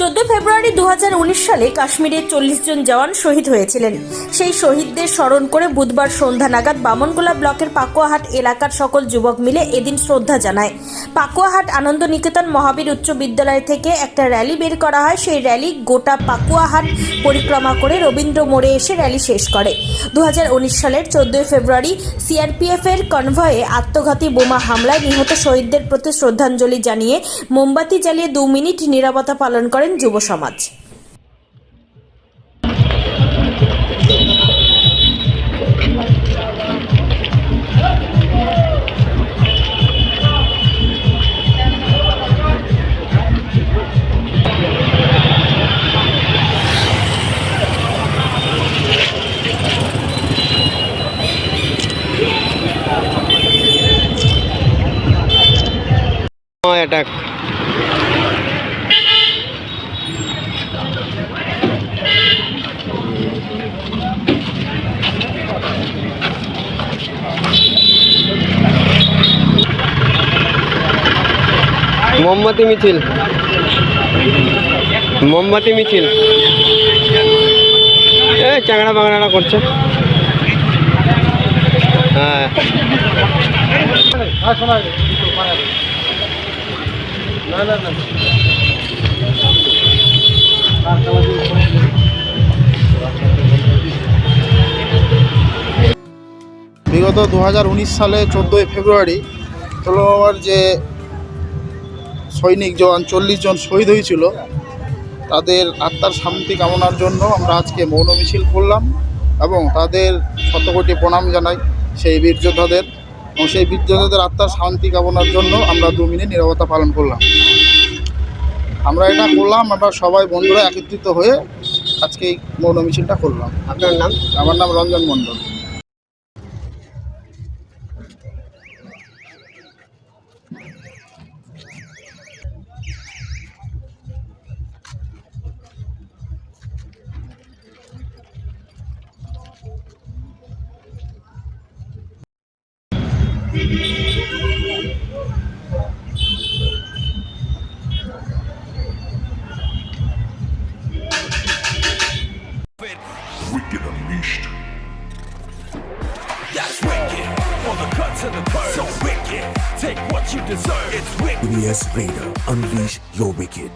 চোদ্দ ফেব্রুয়ারি দু হাজার উনিশ সালে কাশ্মীরের চল্লিশ জন জওয়ান শহীদ হয়েছিলেন। সেই শহীদদের স্মরণ করে বুধবার সন্ধ্যা নাগাদ বামনগোলা ব্লকের পাকুয়াহাট এলাকার সকল যুবক মিলে এদিন শ্রদ্ধা জানায়। পাকুয়াহাট আনন্দ নিকেতন মহাবীর উচ্চ বিদ্যালয় থেকে একটা র্যালি বের করা হয়। সেই র্যালি গোটা পাকুয়াহাট পরিক্রমা করে রবীন্দ্র মোড়ে এসে র্যালি শেষ করে। দু হাজার উনিশ সালের চোদ্দই ফেব্রুয়ারি সিআরপিএফ এর কনভয়ে আত্মঘাতী বোমা হামলায় নিহত শহীদদের প্রতি শ্রদ্ধাঞ্জলি জানিয়ে মোমবাতি জ্বালিয়ে দু মিনিট নীরবতা পালন করেন যুব সমাজ। অ্যাটাক মোমবাতি মিছিল। মোমবাতি মিছিল। এ চাংড়া বাংড়া করছে। হ্যাঁ। বিগত দু হাজার উনিশ সালে চোদ্দোই ফেব্রুয়ারি পুলওয়ামার যে সৈনিক জওয়ান চল্লিশ জন শহীদ হয়েছিল। তাদের আত্মার শান্তি কামনার জন্য আমরা আজকে মৌন মিছিল করলাম এবং তাদের শতকোটি প্রণাম জানাই সেই বীর যোদ্ধাদের এবং সেই বীর যোদ্ধাদের আত্মার শান্তি কামনার জন্য আমরা দু মিনিট নিরবতা পালন করলাম। আমরা এটা করলাম আমরা সবাই বন্ধুরা একত্রিত হয়ে আজকে এই মৌন মিছিলটা করলাম। আপনার নাম? আমার নাম রঞ্জন মণ্ডল। Wicked Unleashed. That's wicked. For the cuts and the curves. So wicked. Take what you deserve. It's wicked. Elias Raider, Unleash your wicked.